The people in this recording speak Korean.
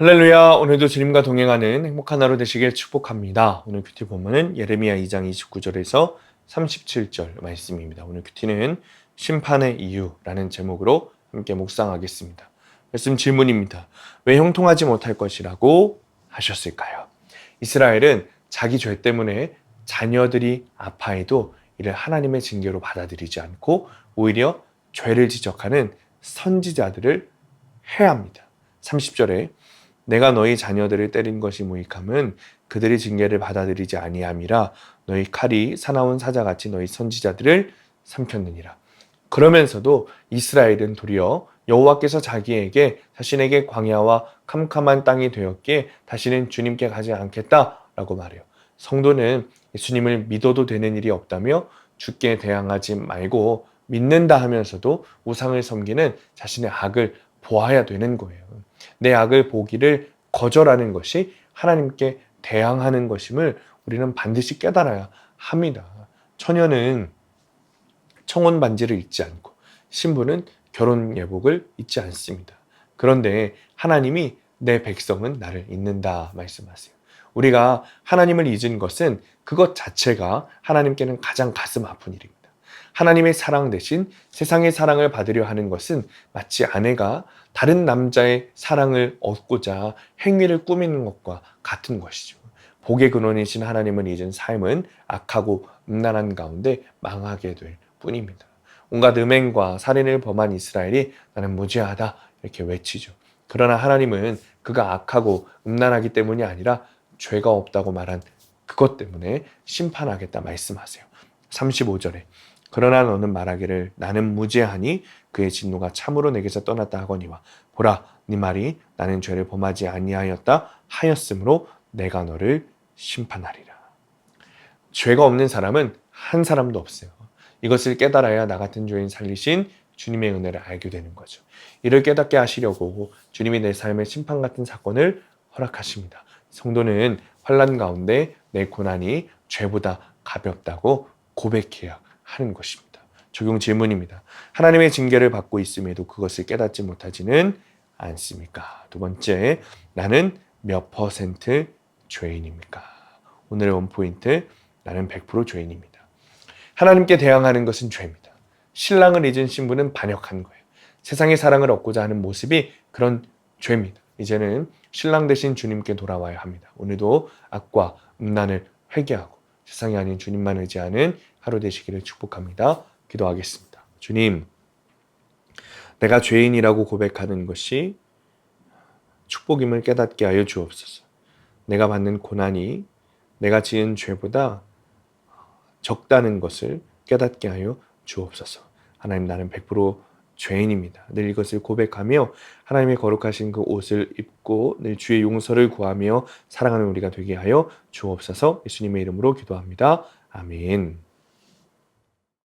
할렐루야 오늘도 주님과 동행하는 행복한 하루 되시길 축복합니다. 오늘 큐티 본문은 예레미야 2장 29절에서 37절 말씀입니다. 오늘 큐티는 심판의 이유라는 제목으로 함께 묵상하겠습니다. 말씀 질문입니다. 왜 형통하지 못할 것이라고 하셨을까요? 이스라엘은 자기 죄 때문에 자녀들이 아파해도 이를 하나님의 징계로 받아들이지 않고 오히려 죄를 지적하는 선지자들을 해합니다. 30절에 내가 너희 자녀들을 때린 것이 무익함은 그들의 징계를 받아들이지 아니함이라 너희 칼이 사나운 사자같이 너희 선지자들을 삼켰느니라. 그러면서도 이스라엘은 도리어 여호와께서 자기에게 자신에게 광야와 캄캄한 땅이 되었기에 다시는 주님께 가지 않겠다라고 말해요. 성도는 예수님을 믿어도 되는 일이 없다며 죽게 대항하지 말고 믿는다 하면서도 우상을 섬기는 자신의 악을 보아야 되는 거예요. 내 악을 보기를 거절하는 것이 하나님께 대항하는 것임을 우리는 반드시 깨달아야 합니다. 처녀는 청혼 반지를 잊지 않고 신부는 결혼 예복을 잊지 않습니다. 그런데 하나님이 내 백성은 나를 잊는다 말씀하세요. 우리가 하나님을 잊은 것은 그것 자체가 하나님께는 가장 가슴 아픈 일입니다. 하나님의 사랑 대신 세상의 사랑을 받으려 하는 것은 마치 아내가 다른 남자의 사랑을 얻고자 행위를 꾸미는 것과 같은 것이죠. 복의 근원이신 하나님을 잊은 삶은 악하고 음란한 가운데 망하게 될 뿐입니다. 온갖 음행과 살인을 범한 이스라엘이 나는 무죄하다 이렇게 외치죠. 그러나 하나님은 그가 악하고 음란하기 때문이 아니라 죄가 없다고 말한 그것 때문에 심판하겠다 말씀하세요. 35절에 그러나 너는 말하기를 나는 무죄하니 그의 진노가 참으로 내게서 떠났다 하거니와 보라 네 말이 나는 죄를 범하지 아니하였다 하였으므로 내가 너를 심판하리라. 죄가 없는 사람은 한 사람도 없어요. 이것을 깨달아야 나 같은 죄인 살리신 주님의 은혜를 알게 되는 거죠. 이를 깨닫게 하시려고 주님이 내 삶의 심판 같은 사건을 허락하십니다. 성도는 환란 가운데 내 고난이 죄보다 가볍다고 고백해야 하는 것입니다. 적용 질문입니다. 하나님의 징계를 받고 있음에도 그것을 깨닫지 못하지는 않습니까? 두 번째, 나는 몇 퍼센트 죄인입니까? 오늘의 원포인트, 나는 100% 죄인입니다. 하나님께 대항하는 것은 죄입니다. 신랑을 잊은 신부는 반역한 거예요. 세상의 사랑을 얻고자 하는 모습이 그런 죄입니다. 이제는 신랑 대신 주님께 돌아와야 합니다. 오늘도 악과 음란을 회개하고 세상이 아닌 주님만 의지하는 하루 되시기를 축복합니다. 기도하겠습니다. 주님, 내가 죄인이라고 고백하는 것이 축복임을 깨닫게 하여 주옵소서. 내가 받는 고난이 내가 지은 죄보다 적다는 것을 깨닫게 하여 주옵소서. 하나님 나는 100% 죄인입니다. 늘 이것을 고백하며 하나님의 거룩하신 그 옷을 입고 늘 주의 용서를 구하며 사랑하는 우리가 되게 하여 주옵소서. 예수님의 이름으로 기도합니다. 아멘.